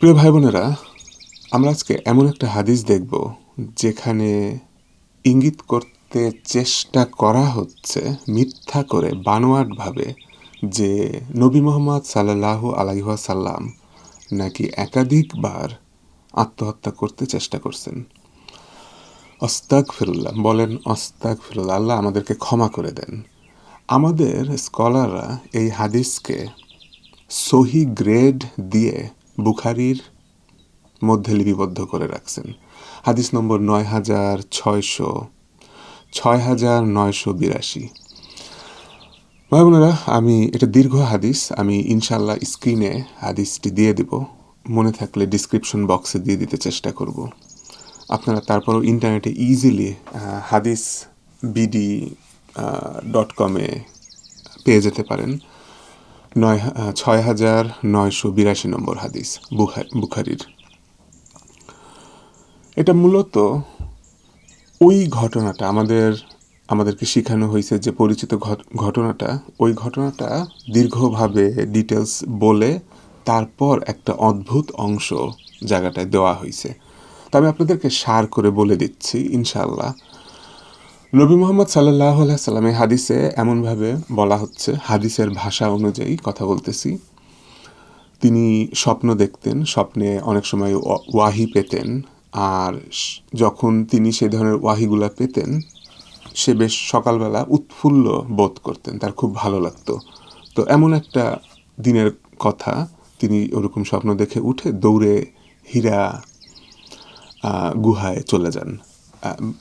প্রিয় ভাই বোনেরা আমরা আজকে এমন একটা হাদিস দেখব যেখানে ইঙ্গিত করতে চেষ্টা করা হচ্ছে মিথ্যা করে বানোয়াটভাবে যে নবী মোহাম্মদ সাল্লাহ আলাইহাসাল্লাম নাকি একাধিকবার আত্মহত্যা করতে চেষ্টা করছেন। অস্তাক ফিরুল্লাহ বলেন অস্তাক ফিরুল্লাহ আল্লাহ আমাদেরকে ক্ষমা করে দেন। আমাদের স্কলাররা এই হাদিসকে সহি গ্রেড দিয়ে বুখারির মধ্যে লিপিবদ্ধ করে রাখছেন। হাদিস নম্বর নয় হাজার ছয়শো, ছয় হাজার নয়শো বিরাশি। ভাই বোনেরা, আমি, এটা দীর্ঘ হাদিস, আমি ইনশাল্লাহ স্ক্রিনে হাদিসটি দিয়ে দিব। মনে থাকলে ডিসক্রিপশন বক্সে দিয়ে দিতে চেষ্টা করব। আপনারা তারপরও ইন্টারনেটে ইজিলি হাদিস বিডি ডট কমে পেয়ে যেতে পারেন। নয় ছয় হাজার নয়শো বিরাশি নম্বর হাদিস বুখারির। এটা মূলত ওই ঘটনাটা আমাদের, আমাদেরকে শেখানো হয়েছে যে পরিচিত ঘটনাটা, ওই ঘটনাটা দীর্ঘভাবে ডিটেলস বলে তারপর একটা অদ্ভুত অংশ জায়গাটায় দেওয়া হয়েছে। তবে আপনাদেরকে সার করে বলে দিচ্ছি ইনশাল্লাহ নবী মোহাম্মদ সাল্লাহ সাল্লামের হাদিসে এমনভাবে বলা হচ্ছে, হাদিসের ভাষা অনুযায়ী কথা বলতেছি। তিনি স্বপ্ন দেখতেন, স্বপ্নে অনেক সময় ওয়াহি পেতেন। আর যখন তিনি সে ধরনের ওয়াহিগুলা পেতেন, সে বেশ সকালবেলা উৎফুল্ল বোধ করতেন, তার খুব ভালো লাগতো। তো এমন একটা দিনের কথা, তিনি ওরকম স্বপ্ন দেখে উঠে দৌড়ে হীরা গুহায় চলে যান।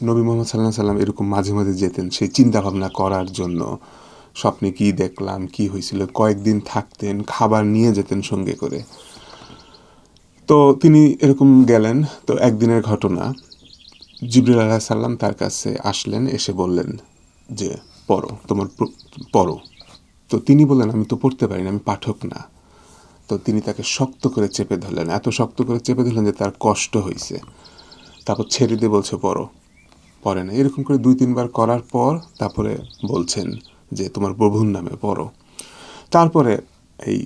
নবী মোহাম্মদ সাল্লাহ সাল্লাম এরকম মাঝে মাঝে যেতেন। সেই চিন্তা ভাবনা করার জন্য স্বপ্নে কি দেখলাম, কি হয়েছিল, কয়েকদিন থাকতেন, খাবার নিয়ে যেতেন সঙ্গে করে। তো তিনি এরকম গেলেন, তো একদিনের ঘটনা, জিবরুল আল্লাহ সাল্লাম তার কাছে আসলেন, এসে বললেন যে, পড়ো, তোমার পড়ো। তো তিনি বললেন, আমি তো পড়তে পারি না আমি পাঠক না। তো তিনি তাকে শক্ত করে চেপে ধরলেন, এত শক্ত করে চেপে ধরলেন যে তার কষ্ট হয়েছে তারপর ছেড়ে দিয়ে বলছে, পড়ো। পড়ে না। এরকম করে দুই, তিনবার করার পর তারপরে বলছেন যে, তোমার প্রভুর নামে পড়ো। তারপরে এই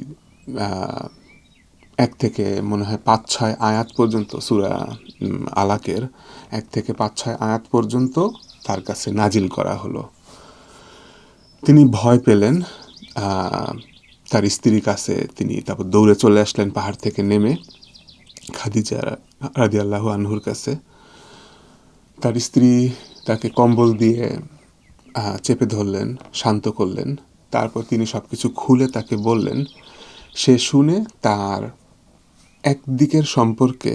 এক থেকে মনে হয় পাঁচ, ছয় আয়াত পর্যন্ত সুরা আলাকের এক থেকে পাঁচ, ছয় আয়াত পর্যন্ত তার কাছে নাজিল করা হলো। তিনি ভয় পেলেন তার স্ত্রীর কাছে তিনি তারপর দৌড়ে চলে আসলেন পাহাড় থেকে নেমে। খাদিজা রাদি আল্লাহ আনহুর কাছে। তার স্ত্রী তাকে কম্বল দিয়ে চেপে ধরলেন, শান্ত করলেন। তারপর তিনি সব কিছু খুলে তাকে বললেন, সে শুনে তার একদিকের সম্পর্কে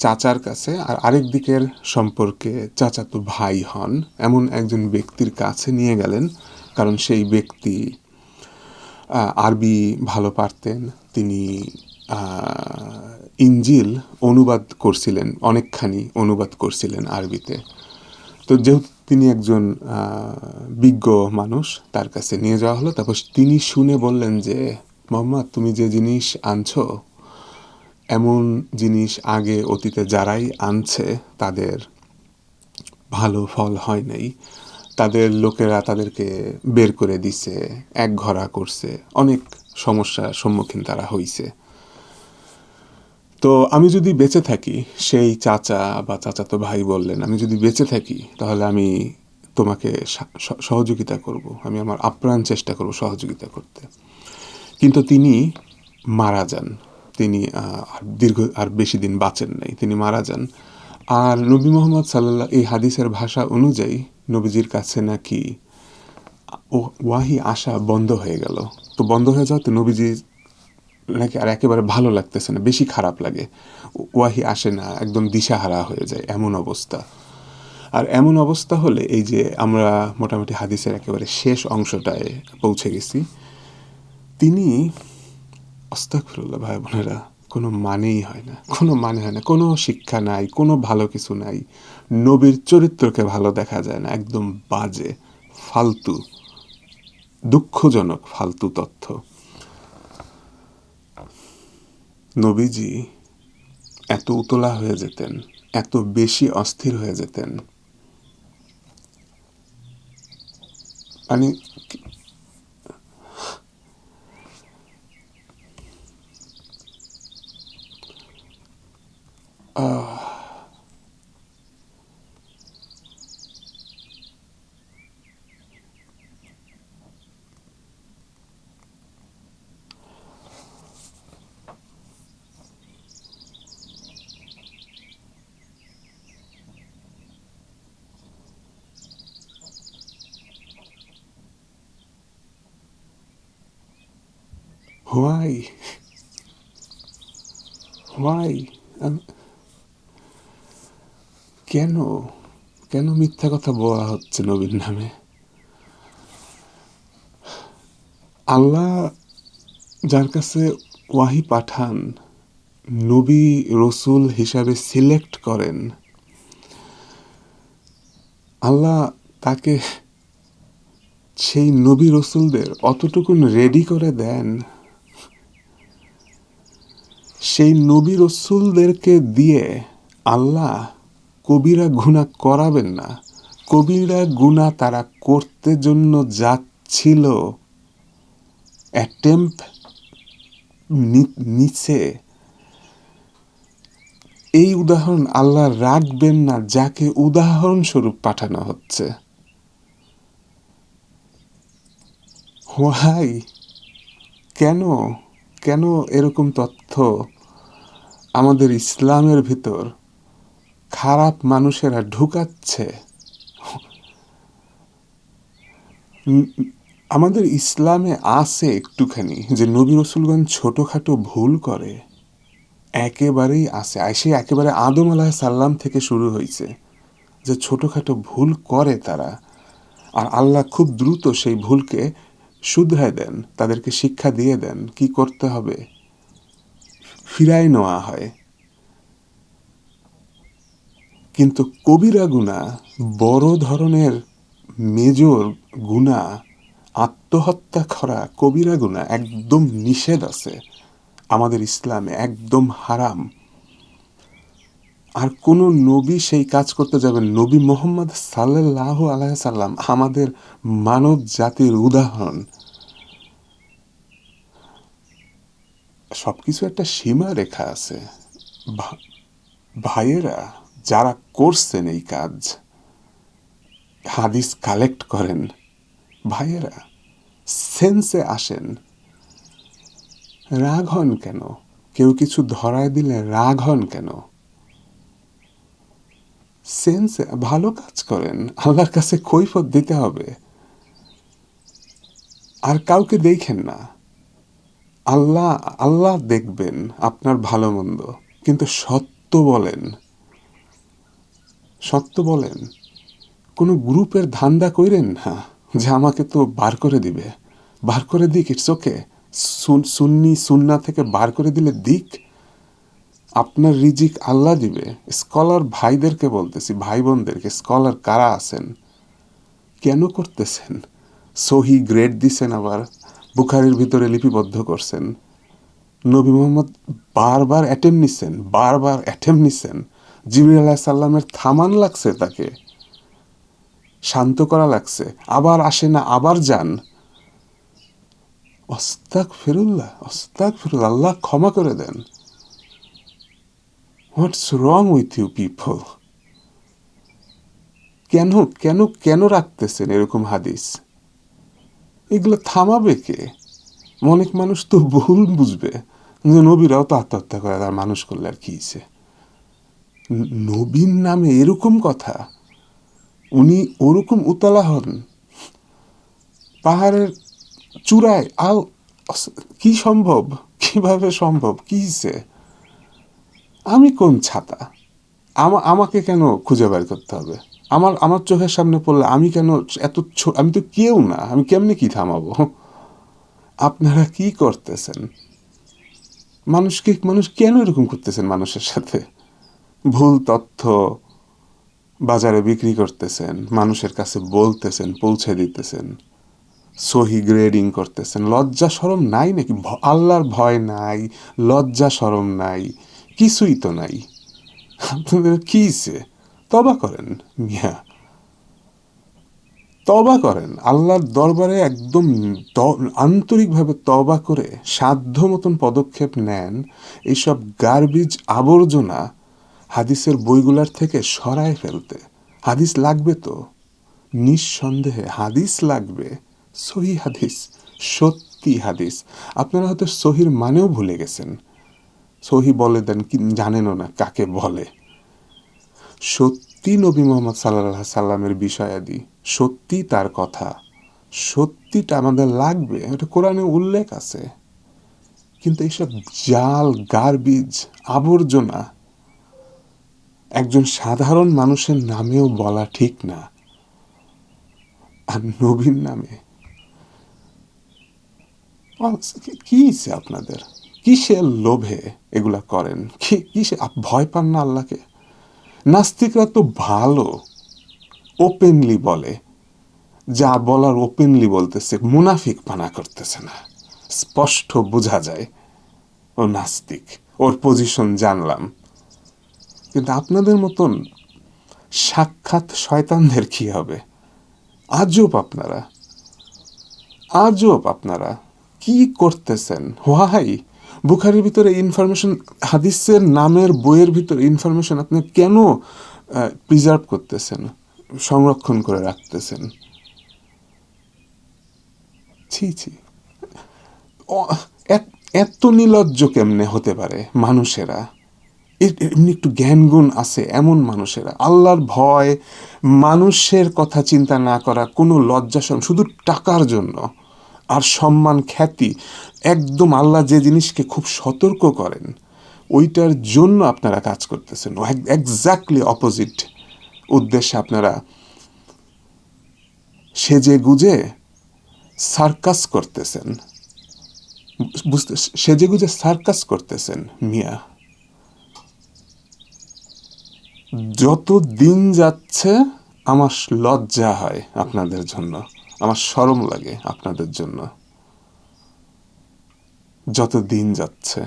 চাচার কাছে আর আরেক দিকের সম্পর্কে চাচাতো ভাই হন। এমন একজন ব্যক্তির কাছে নিয়ে গেলেন, কারণ সেই ব্যক্তি আরবি ভালো পারতেন। তিনি ইঞ্জিল অনুবাদ করছিলেন, অনেকখানি অনুবাদ করছিলেন আরবিতে। তো যেহেতু তিনি একজন বিজ্ঞ মানুষ, তার কাছে নিয়ে যাওয়া হলো, তারপর তিনি শুনে বললেন যে মোহাম্মদ তুমি যে জিনিস আনছো, এমন জিনিস আগে অতীতে যারাই আনছে, তাদের ভালো ফল হয় নাই। তাদের লোকেরা তাদেরকে বের করে দিছে এক ঘরা করছে, অনেক সমস্যার সম্মুখীন তারা হইছে। তো আমি যদি বেঁচে থাকি, সেই চাচা বা চাচা তো ভাই বললেন, আমি যদি বেঁচে থাকি, তাহলে আমি তোমাকে সহযোগিতা করব। আমি আমার আপ্রাণ চেষ্টা করব সহযোগিতা করতে। কিন্তু তিনি মারা যান। তিনি আর দীর্ঘ, আর বেশি দিন বাঁচেন নাই। তিনি মারা যান। আর নবী মোহাম্মদ সাল্লাহ এই হাদিসের ভাষা অনুযায়ী নবীজির কাছে নাকি ওয়াহি আসা বন্ধ হয়ে গেল। তো বন্ধ হয়ে যাওয়াতে নবীজি নাকি আর একেবারে ভালো লাগতেছে না, বেশি খারাপ লাগে। ওয়াহি আসে না, একদম দিশাহারা হয়ে যায়, এমন অবস্থা। আর এমন অবস্থা হলে এই যে আমরা মোটামুটি হাদিসের একেবারে শেষ অংশটায় পৌঁছে গেছি, তিনি অস্তাকফিরুল্লাহ ভাই বোনেরা, কোনো মানেই হয় না, কোনো মানে হয় না, কোনো শিক্ষা নাই, কোনো ভালো কিছু নাই, নবীর চরিত্রকে ভালো দেখা যায় না, একদম বাজে, ফালতু, দুঃখজনক, ফালতু তথ্য। নবীজি এত উতলা হয়ে যেতেন এত বেশি অস্থির হয়ে যেতেন। মানে হোয়াই হোয়াই কেন? কেন মিথ্যা কথা বলা হচ্ছে নবীর নামে? আল্লাহ যার কাছে ওয়াহি পাঠান, নবী রসুল হিসাবে সিলেক্ট করেন। আল্লাহ তাকে সেই নবী রসুলদের অতটুকুন রেডি করে দেন। সেই নবী রসুলদেরকে দিয়ে আল্লাহ কবিরা গুণা করাবেন না। কবিরা গুণা তারা করতে জন্য যাচ্ছিল। অ্যাটেম্প নিচে এই উদাহরণ আল্লাহ রাখবেন না, যাকে উদাহরণস্বরূপ পাঠানো হচ্ছে। হোয়াই কেন? কেন এরকম তথ্য? আমাদের ইসলামের ভিতর খারাপ মানুষেরা ঢুকাচ্ছে। আমাদের ইসলামে আছে একটুখানি যে নবী রসুলগঞ্জ ছোটোখাটো ভুল করে। একেবারেই আছে। সে একেবারে আদম আলাহ সাল্লাম থেকে শুরু হয়েছে যে ছোটোখাটো ভুল করে তারা। আর আল্লাহ খুব দ্রুত সেই ভুলকে শুধরায় দেন, তাদেরকে শিক্ষা দিয়ে দেন কি করতে হবে। ফিরাই নেওয়া হয়। কিন্তু কবিরা গুণা, বড় ধরনের মেজর গুণা, আত্মহত্যা করা কবিরা গুণা একদম নিষেধ আছে। আমাদের ইসলামে একদম হারাম। আর কোন নবী সেই কাজ করতে যাবেন, নবী মোহাম্মদ সাল্লাহ আলাইসাল্লাম আমাদের মানব জাতির উদাহরণ। সবকিছু একটা সীমা রেখা আছে। ভাইয়েরা যারা করছেন এই কাজ, হাদিস কালেক্ট করেন, ভাইয়েরা সেন্সে আসেন, রাগ হন কেন? কেউ কিছু ধরায় দিলে রাগ হন কেন? সেন্সে ভালো কাজ করেন, আল্লাহর কাছে কৈফত দিতে হবে। আর কাউকে দেখেন না। আল্লাহ আল্লাহ দেখবেন আপনার ভালো মন্দ, কিন্তু সত্য বলেন। সত্য বলেন। কোনো গ্রুপের ধান্দা কইরেন না যে আমাকে তো বার করে দিবে। বার করে দিক ইটস ওকে সুন্নি, সুন্না থেকে বার করে দিলে দিক। আপনার রিজিক আল্লাহ দিবে। স্কলার ভাইদেরকে বলতেছি ভাই বোনদেরকে স্কলার কারা আছেন? কেন করতেছেন? সহি গ্রেড দিছেন আবার। বুখারির ভিতরে লিপিবদ্ধ করছেন। নবী মোহাম্মদ বারবার অ্যাটেম নিচ্ছেন, বারবার অ্যাটেম নিচ্ছেন। জিবরি আল্লাহ সাল্লামের থামান লাগছে তাকে। শান্ত করা লাগছে। আবার আসে না, আবার যান। অস্তাক ফেরুল্লাহ অস্তাক ফেরুল্লাহ আল্লাহ ক্ষমা করে দেন। What's wrong with you people কেন কেন কেন রাখতেছেন এরকম হাদিস? এগুলো থামাবে কে? অনেক মানুষ তো ভুল বুঝবে। যে নবীরাও তো আত্মহত্যা করে, তার মানুষ করলে আর কি নবীন নামে এরকম কথা? উনি ওরকম উতলা হন? পাহাড়ের চূড়ায় আল কি সম্ভব? কীভাবে সম্ভব? কি আমি কোন ছাতা? আমাকে কেন খুঁজে বের করতে হবে? আমার আমার চোখের সামনে পড়লে আমি কেন এত আমি তো কেউ না, আমি কেমনি কি থামাবো? আপনারা কি করতেছেন? মানুষকে মানুষ কেন এরকম করতেছেন মানুষের সাথে? ভুল তথ্য বাজারে বিক্রি করতেছেন, মানুষের কাছে বলতেছেন, পৌঁছে দিতেছেন, সহি গ্রেডিং করতেছেন, লজ্জা সরম নাই নাকি? আল্লাহর ভয় নাই, লজ্জা সরম নাই, কিছুই তো নাই। আপনাদের কিছে তবা করেন, মিয়া। তবা করেন। আল্লাহর দরবারে একদম আন্তরিকভাবে তবা করে সাধ্য মতন পদক্ষেপ নেন এইসব গার্বিজ আবর্জনা হাদিসের বইগুলার থেকে সরায় ফেলতে। হাদিস লাগবে তো? নিঃসন্দেহে হাদিস লাগবে। সহি হাদিস, সত্যি হাদিস। আপনারা হয়তো সহির মানেও ভুলে গেছেন। সহি বলে দেন কি জানেনও না কাকে বলে। সত্যি নবী মোহাম্মদ সাল্লাহ সাল্লামের বিষয়াদি, সত্যি তার কথা, সত্যিটা আমাদের লাগবে, এটা কোরআনে উল্লেখ আছে। কিন্তু এইসব জাল গার্বিজ আবর্জনা একজন সাধারণ মানুষের নামেও বলা ঠিক না। আর নবীর নামে? কি আপনাদের? কিসের লোভে এগুলা করেন? কি, কিসে ভয় পান না আল্লাহকে? নাস্তিকরা তো ভালো ওপেনলি বলে। যা বলার ওপেনলি বলতেছে, মুনাফিক পানা করতেছে না। স্পষ্ট বোঝা যায়, ও নাস্তিক, ওর পজিশন জানলাম। কিন্তু আপনাদের মতন সাক্ষাৎ শয়তানদের কি হবে? আজব আপনারা। আজব আপনারা। কি করতেছেন? হোয়াই বুখারির ভিতরে ইনফরমেশন হাদিসের নামের বইয়ের ভিতরে ইনফরমেশন আপনি কেন প্রিজার্ভ করতেছেন, সংরক্ষণ করে রাখতেছেন? ছি ছি। এত নিলজ্জ কেমনে হতে পারে মানুষেরা? এমনি একটু জ্ঞানগুণ আছে এমন মানুষেরা। আল্লাহর ভয়, মানুষের কথা চিন্তা না করা কোনো লজ্জাসন শুধু টাকার জন্য। আর সম্মান খ্যাতি একদম আল্লাহ যে জিনিসকে খুব সতর্ক করেন, ওইটার জন্য আপনারা কাজ করতেছেন। একজাক্টলি অপোজিট উদ্দেশ্যে আপনারা সেজে গুজে সার্কাস করতেছেন। বুঝতে, সেজে গুজে সার্কাস করতেছেন মিয়া। যত দিন যাচ্ছে আমার লজ্জা হয় আপনাদের জন্য। আমার সরম লাগে আপনাদের জন্য যত দিন যাচ্ছে,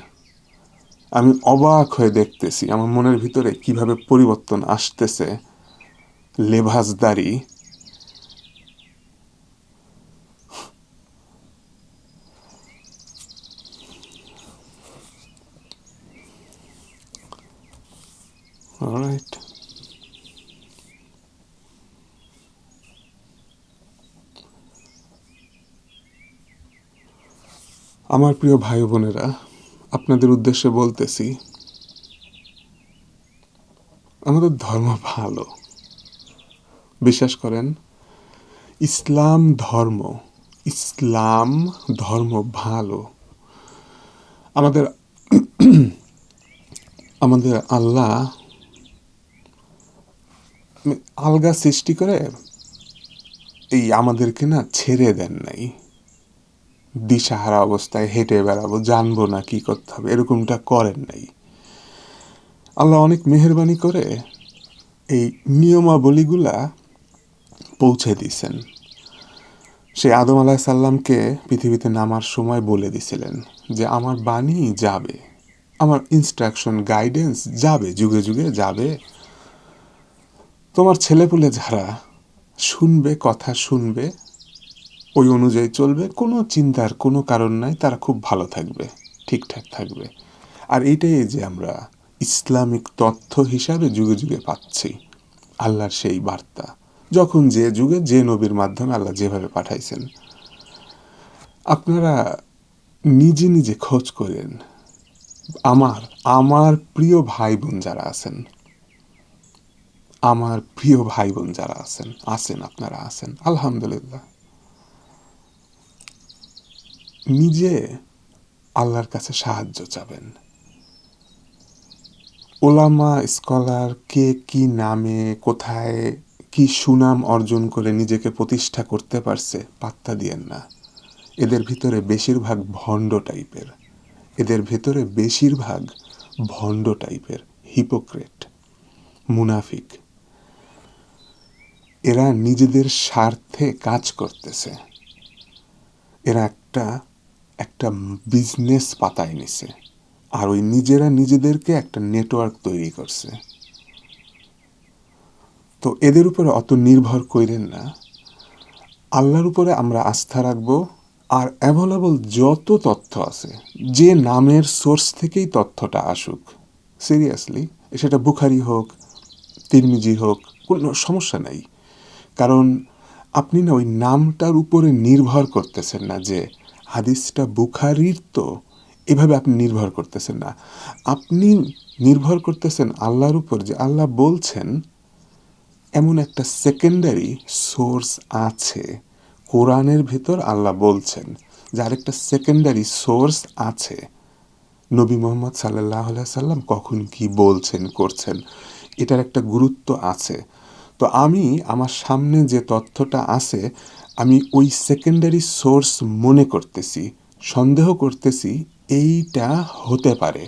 আমি অবাক হয়ে দেখতেছি আমার মনের ভিতরে কীভাবে পরিবর্তন আসতেছে লেভাজদারি All right. আমার প্রিয় ভাই বোনেরা, আপনাদের উদ্দেশ্যে বলতেছি, আমাদের ধর্ম ভালো। বিশ্বাস করেন, ইসলাম ধর্ম ইসলাম ধর্ম ভালো। আমাদের আমাদের আল্লাহ আলগা সৃষ্টি করে এই আমাদেরকে না ছেড়ে দেন নাই। দিশাহারা অবস্থায় হেঁটে বেড়াবো, জানব না কি করতে হবে, এরকমটা করেন নাই। আল্লাহ অনেক মেহরবানি করে এই নিয়মাবলীগুলা পৌঁছে দিছেন সে আদম আলাহ সাল্লামকে পৃথিবীতে নামার সময় বলে দিছিলেন যে, আমার বাণী যাবে, আমার ইনস্ট্রাকশন গাইডেন্স যাবে, যুগে যুগে যাবে। তোমার ছেলেপুলে যারা শুনবে, কথা শুনবে ওই অনুযায়ী চলবে, কোনো চিন্তার কোনো কারণ নাই, তারা খুব ভালো থাকবে, ঠিকঠাক থাকবে। আর এইটাই যে আমরা ইসলামিক তথ্য হিসাবে যুগে যুগে পাচ্ছি, আল্লাহর সেই বার্তা। যখন যে যুগে যে নবীর মাধ্যমে আল্লাহ যেভাবে পাঠাইছেন। আপনারা নিজে নিজে খোঁজ করেন, আমার আমার প্রিয় ভাই বোন যারা আছেন, আমার প্রিয় ভাই বোন যারা আছেন আছেন, আপনারা আছেন, আলহামদুলিল্লাহ। নিজে আল্লাহর কাছে সাহায্য চাবেন। ওলামা, স্কলার, কে কি নামে, কোথায় কি সুনাম অর্জন করে নিজেকে প্রতিষ্ঠা করতে পারছে, পাত্তা দিয়েন না। এদের ভিতরে বেশিরভাগ ভণ্ড টাইপের। এদের ভেতরে বেশিরভাগ ভণ্ড টাইপের, হিপোক্রেট, মুনাফিক। এরা নিজেদের স্বার্থে কাজ করতেছে। এরা একটা একটা বিজনেস পাতায় নিছে আর ওই নিজেরা নিজেদেরকে একটা নেটওয়ার্ক তৈরি করছে। তো এদের উপরে অত নির্ভর করেন না। আল্লাহর উপরে আমরা আস্থা রাখব আর অ্যাভেলেবল যত তথ্য আছে, যে নামের সোর্স থেকেই তথ্যটা আসুক সিরিয়াসলি সেটা বুখারি হোক, তিরমিজি হোক, কোনো সমস্যা নাই। কারণ আপনি না ওই নামটার উপরে নির্ভর করতেছেন না যে হাদিসটা বুখারির তো। এভাবে আপনি নির্ভর করতেছেন না। আপনি নির্ভর করতেছেন আল্লাহর উপর যে আল্লাহ বলছেন, এমন একটা সেকেন্ডারি সোর্স আছে, কোরআনের ভেতর আল্লাহ বলছেন, যে আরেকটা সেকেন্ডারি সোর্স আছে। নবী মোহাম্মদ সাল্লাহ সাল্লাম কখন কি বলছেন, করছেন, এটার একটা গুরুত্ব আছে। তো আমি আমার সামনে যে তথ্যটা আছে আমি ওই সেকেন্ডারি সোর্স মনে করতেছি, সন্দেহ করতেছি এইটা হতে পারে।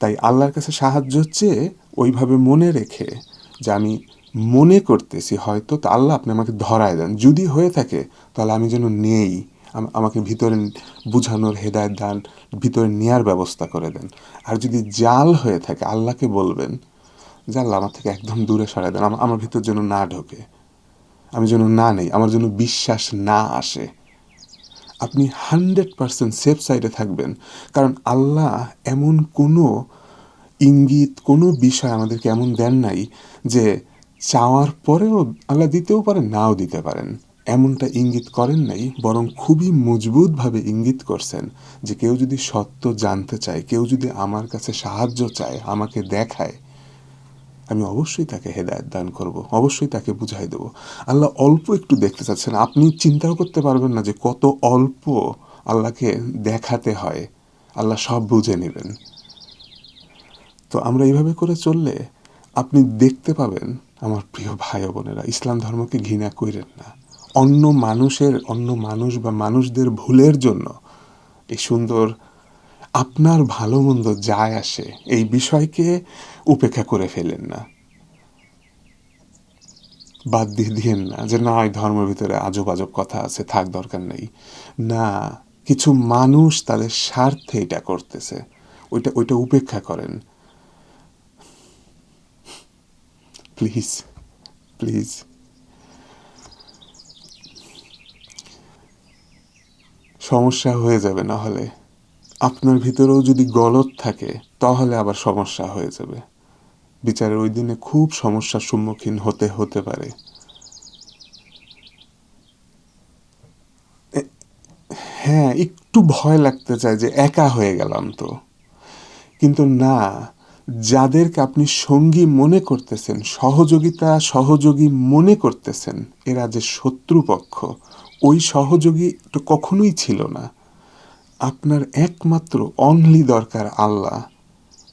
তাই আল্লাহর কাছে সাহায্য চেয়ে ওইভাবে মনে রেখে যে আমি মনে করতেছি হয়তো, তা আল্লাহ আপনি আমাকে ধরায় দেন। যদি হয়ে থাকে, তাহলে আমি যেন নেই আমাকে ভিতরে বুঝানোর হেদায়ত দান, ভিতরে নেয়ার ব্যবস্থা করে দেন। আর যদি জাল হয়ে থাকে, আল্লাহকে বলবেন যে, আল্লাহ আমার থেকে একদম দূরে সরাই দেন আমার ভিতর যেন না ঢোকে। আমি যেন না নেই, আমার যেন বিশ্বাস না আসে। আপনি হান্ড্রেড পারসেন্ট সেফ সাইডে থাকবেন, কারণ আল্লাহ এমন কোনো ইঙ্গিত, কোনো বিষয় আমাদেরকে এমন দেন নাই যে চাওয়ার পরেও আল্লাহ দিতেও পারেন, নাও দিতে পারেন। এমনটা ইঙ্গিত করেন নাই, বরং খুবই মজবুতভাবে ইঙ্গিত করছেন যে কেউ যদি সত্য জানতে চায়, কেউ যদি আমার কাছে সাহায্য চায়, আমাকে দেখায় আমি অবশ্যই তাকে হেদায়ত দান করব, অবশ্যই তাকে বুঝাই দেব। আল্লাহ অল্প একটু দেখতে চাচ্ছেন, আপনি চিন্তাও করতে পারবেন না যে কত অল্প আল্লাহকে দেখাতে হয়। আল্লাহ সব বুঝে নেবেন। তো আমরা এইভাবে করে চললে আপনি দেখতে পাবেন, আমার প্রিয় ভাই বোনেরা, ইসলাম ধর্মকে ঘৃণা করেন না। অন্য মানুষের, অন্য মানুষ বা মানুষদের ভুলের জন্য এই সুন্দর আপনার ভালো মন্দ যায় আসে, এই বিষয়কে উপেক্ষা করে ফেলেন না। বাদ দিয়ে দিয়েন না যে, না, এই ধর্মের ভিতরে আজব আজব কথা আছে, থাক, দরকার নেই। না, কিছু মানুষ তাদের স্বার্থে এটা করতেছে। ওইটা ওইটা উপেক্ষা করেন। Please please. সমস্যা হয়ে যাবে না হলে। আপনার ভিতরেও যদি গলত থাকে, তাহলে আবার সমস্যা হয়ে যাবে। বিচারে ওই দিনে খুব সমস্যার সম্মুখীন হতে হতে পারে। হ্যাঁ একটু ভয় লাগতে চায় যে একা হয়ে গেলাম তো। কিন্তু না, যাদেরকে আপনি সঙ্গী মনে করতেছেন, সহযোগিতা সহযোগী মনে করতেছেন, এরা যে শত্রুপক্ষ, ওই সহযোগী তো কখনোই ছিল না। আপনার একমাত্র অনলি দরকার আল্লাহ,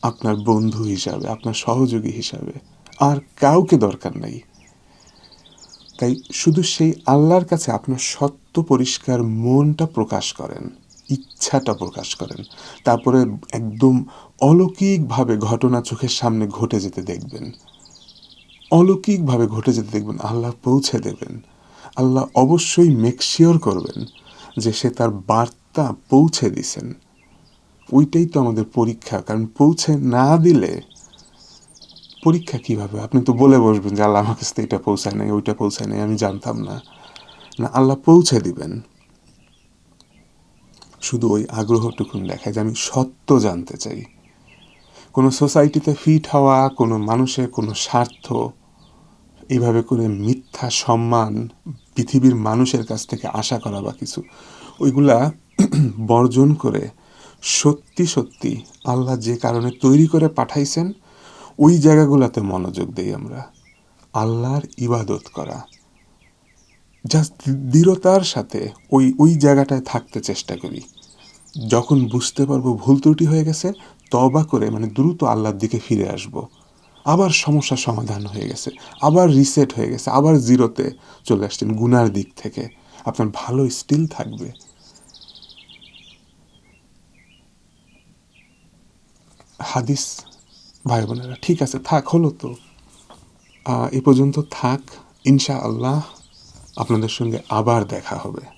আপনার বন্ধু হিসাবে, আপনার সহযোগী হিসাবে। আর কাউকে দরকার নাই। তাই শুধু সেই আল্লাহর কাছে আপনার সত্য পরিষ্কার মনটা প্রকাশ করেন, ইচ্ছাটা প্রকাশ করেন। তারপরে একদম অলৌকিকভাবে ঘটনা চোখের সামনে ঘটে যেতে দেখবেন। অলৌকিকভাবে ঘটে যেতে দেখবেন, আল্লাহ পৌঁছে দেবেন। আল্লাহ অবশ্যই মেকশিওর করবেন যে সে তার বার্তা পৌঁছে দিছেন। ওইটাই তো আমাদের পরীক্ষা, কারণ পৌঁছে না দিলে পরীক্ষা কীভাবে? আপনি তো বলে বসবেন যে আল্লাহ আমার কাছে এটা পৌঁছায় নাই, ওইটা পৌঁছায় নাই, আমি জানতাম না। না, আল্লাহ পৌঁছে দিবেন। শুধু ওই আগ্রহটুকুন দেখায় যে আমি সত্য জানতে চাই। কোনো সোসাইটিতে ফিট হওয়া, কোনো মানুষের কোনো স্বার্থ, এইভাবে করে মিথ্যা সম্মান পৃথিবীর মানুষের কাছ থেকে আশা করা বা কিছু, ওইগুলা বর্জন করে সত্যি সত্যি আল্লাহ যে কারণে তৈরি করে পাঠাইছেন, ওই জায়গাগুলোতে মনোযোগ দেই আমরা। আল্লাহর ইবাদত করা। জাস্ট দৃঢ়তার সাথে ওই ওই জায়গাটায় থাকতে চেষ্টা করি। যখন বুঝতে পারব ভুল ত্রুটি হয়ে গেছে, তবা করে মানে দ্রুত আল্লাহর দিকে ফিরে আসব। আবার সমস্যার সমাধান হয়ে গেছে, আবার রিসেট হয়ে গেছে, আবার জিরোতে চলে আসছেন গুনার দিক থেকে। আপনার ভালো স্টিল থাকবে। হাদিস ভাই বোনেরা ঠিক আছে, থাক, হলো তো। এ পর্যন্ত থাক ইনশা আল্লাহ আপনাদের সঙ্গে আবার দেখা হবে।